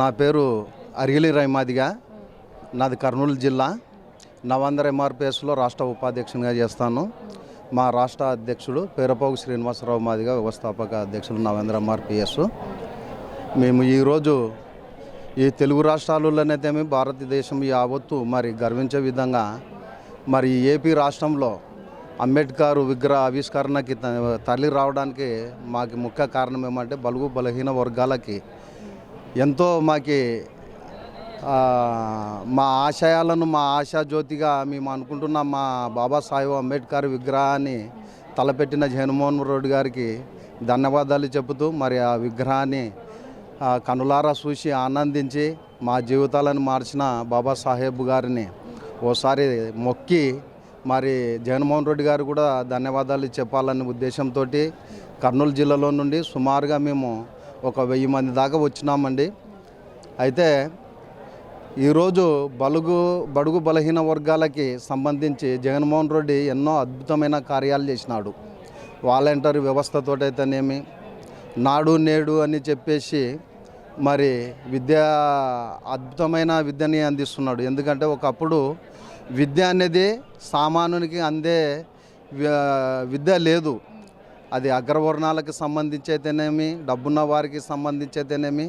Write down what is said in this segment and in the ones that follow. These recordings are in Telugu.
నా పేరు అరిగిలి రైమాదిగా. నాది కర్నూలు జిల్లా. నవందర్ ఎంఆర్పిఎస్లో రాష్ట్ర ఉపాధ్యక్షునిగా చేస్తాను. మా రాష్ట్ర అధ్యక్షుడు పేరపోగు శ్రీనివాసరావు మాదిగా వ్యవస్థాపక అధ్యక్షుడు నవేంద్ర ఎంఆర్పిఎస్. మేము ఈరోజు ఈ తెలుగు రాష్ట్రాలలోనైతేమి భారతదేశం యావత్తు మరి గర్వించే విధంగా మరి ఏపీ రాష్ట్రంలో అంబేద్కర్ విగ్రహ ఆవిష్కరణకి తరలి రావడానికి మాకు ముఖ్య కారణం ఏమంటే బలుగు బలహీన వర్గాలకి ఎంతో మాకి మా ఆశయాలను మా ఆశాజ్యోతిగా మేము అనుకుంటున్న మా బాబాసాహెబ్ అంబేద్కర్ విగ్రహాన్ని తలపెట్టిన జగన్మోహన్ రెడ్డి గారికి ధన్యవాదాలు చెబుతూ మరి ఆ విగ్రహాన్ని కనులారా చూసి ఆనందించి మా జీవితాలను మార్చిన బాబాసాహెబ్ గారిని ఓసారి మొక్కి మరి జగన్మోహన్ రెడ్డి గారు కూడా ధన్యవాదాలు చెప్పాలనే ఉద్దేశంతో కర్నూలు జిల్లాలో నుండి సుమారుగా మేము ఒక వెయ్యి మంది దాకా వచ్చినామండి. అయితే ఈరోజు బలుగు బడుగు బలహీన వర్గాలకి సంబంధించి జగన్మోహన్ రెడ్డి ఎన్నో అద్భుతమైన కార్యాలు చేసినాడు. వాలంటరీ వ్యవస్థతోటైతేనేమి నాడు నేడు అని చెప్పేసి మరి విద్య అద్భుతమైన విద్యని అందిస్తున్నాడు. ఎందుకంటే ఒకప్పుడు విద్య అనేది సామాన్యునికి అందే విద్య లేదు. అది అగ్రవర్ణాలకు సంబంధించి అయితేనేమి డబ్బున్న వారికి సంబంధించి అయితేనేమి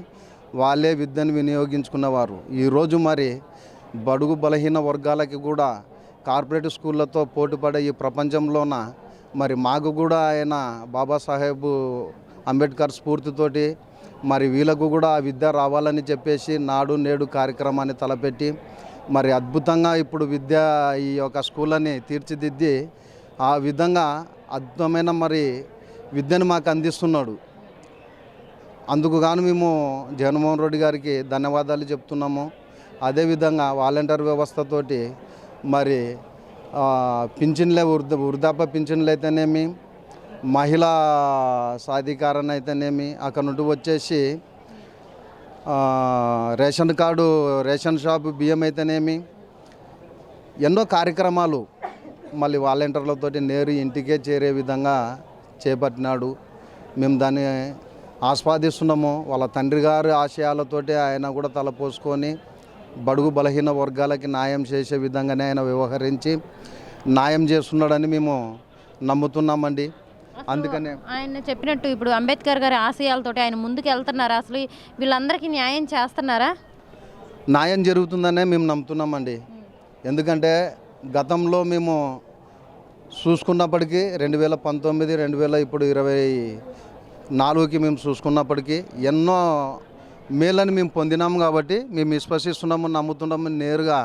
వాళ్ళే విద్యను వినియోగించుకున్నవారు. ఈరోజు మరి బడుగు బలహీన వర్గాలకి కూడా కార్పొరేట్ స్కూళ్ళతో పోటీపడే ఈ ప్రపంచంలోన మరి మాకు కూడా ఆయన బాబాసాహెబ్ అంబేద్కర్ స్ఫూర్తితోటి మరి వీళ్ళకు కూడా ఆ విద్య రావాలని చెప్పేసి నాడు నేడు కార్యక్రమాన్ని తలపెట్టి మరి అద్భుతంగా ఇప్పుడు విద్య ఈ యొక్క స్కూళ్ళని తీర్చిదిద్ది ఆ విధంగా అద్భుతమైన మరి విద్యను మాకు అందిస్తున్నాడు. అందుకు గాను మేము జగన్మోహన్ రెడ్డి గారికి ధన్యవాదాలు చెప్తున్నాము. అదేవిధంగా వాలంటీర్ వ్యవస్థతోటి మరి పింఛన్లే వృద్ధ వృద్ధాప్య పింఛన్లు అయితేనేమి మహిళా సాధికారణ అయితేనేమి అక్కడ నుండి వచ్చేసి రేషన్ కార్డు రేషన్ షాప్ బియ్యం అయితేనేమి ఎన్నో కార్యక్రమాలు మళ్ళీ వాలంటీర్లతోటి నేరు ఇంటికే చేరే విధంగా చేపట్టినాడు. మేము దాన్ని ఆస్వాదిస్తున్నాము. వాళ్ళ తండ్రి గారి ఆశయాలతోటి ఆయన కూడా తలపోసుకొని బడుగు బలహీన వర్గాలకి న్యాయం చేసే విధంగానే ఆయన వ్యవహరించి న్యాయం చేస్తున్నాడని మేము నమ్ముతున్నామండి. అందుకనే ఆయన చెప్పినట్టు ఇప్పుడు అంబేద్కర్ గారి ఆశయాలతోటి ఆయన ముందుకు వెళ్తున్నారా. అసలు వీళ్ళందరికీ న్యాయం చేస్తున్నారా? న్యాయం జరుగుతుందనే మేము నమ్ముతున్నామండి. ఎందుకంటే గతంలో మేము చూసుకున్నప్పటికీ రెండు వేల పంతొమ్మిది రెండు వేల ఇప్పుడు ఇరవై నాలుగుకి మేము చూసుకున్నప్పటికీ ఎన్నో మేలని మేము పొందినాము కాబట్టి మేము విశ్వసిస్తున్నాము నమ్ముతున్నాము నేరుగా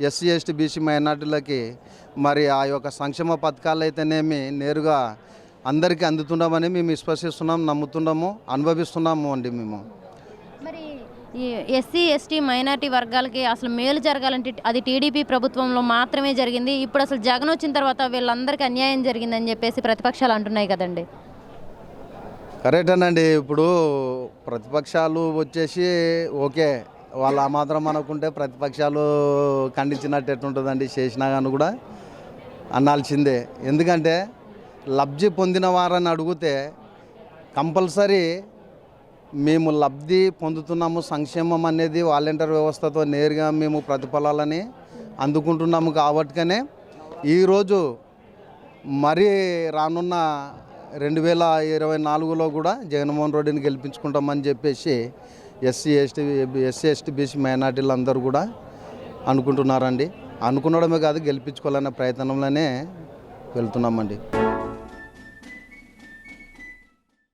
ఎస్సీ ఎస్టీ బీసీ మైనార్టీలకి మరి ఆ యొక్క సంక్షేమ పథకాలు అయితేనేమి నేరుగా అందరికీ అందుతున్నామని మేము విశ్వసిస్తున్నాము నమ్ముతున్నాము అనుభవిస్తున్నాము అండి మేము. ఎస్సీ ఎస్టీ మైనార్టీ వర్గాలకి అసలు మేలు జరగాలంటే అది టీడీపీ ప్రభుత్వంలో మాత్రమే జరిగింది. ఇప్పుడు అసలు జగన్ వచ్చిన తర్వాత వీళ్ళందరికీ అన్యాయం జరిగిందని చెప్పేసి ప్రతిపక్షాలు అంటున్నాయి కదండి. కరెక్టేనండి ఇప్పుడు ప్రతిపక్షాలు వచ్చేసి ఓకే. వాళ్ళు ఆ మాత్రం అనుకుంటే ప్రతిపక్షాలు ఖండించినట్టు ఎట్టుంటుందండి? చేసినా కానీ కూడా అనాల్సిందే. ఎందుకంటే లబ్ధి పొందిన వారని అడిగితే కంపల్సరీ మేము లబ్ధి పొందుతున్నాము సంక్షేమం అనేది వాలంటీర్ వ్యవస్థతో నేరుగా మేము ప్రతిఫలాలని అందుకుంటున్నాము కాబట్టికనే ఈరోజు మరీ రానున్న రెండు వేల ఇరవై నాలుగులో కూడా జగన్మోహన్ రెడ్డిని గెలిపించుకుంటామని చెప్పేసి SC ST SC ST BC మైనార్టీలు అందరూ కూడా అనుకుంటున్నారండి. అనుకునడమే కాదు గెలిపించుకోవాలనే ప్రయత్నంలోనే వెళ్తున్నామండి.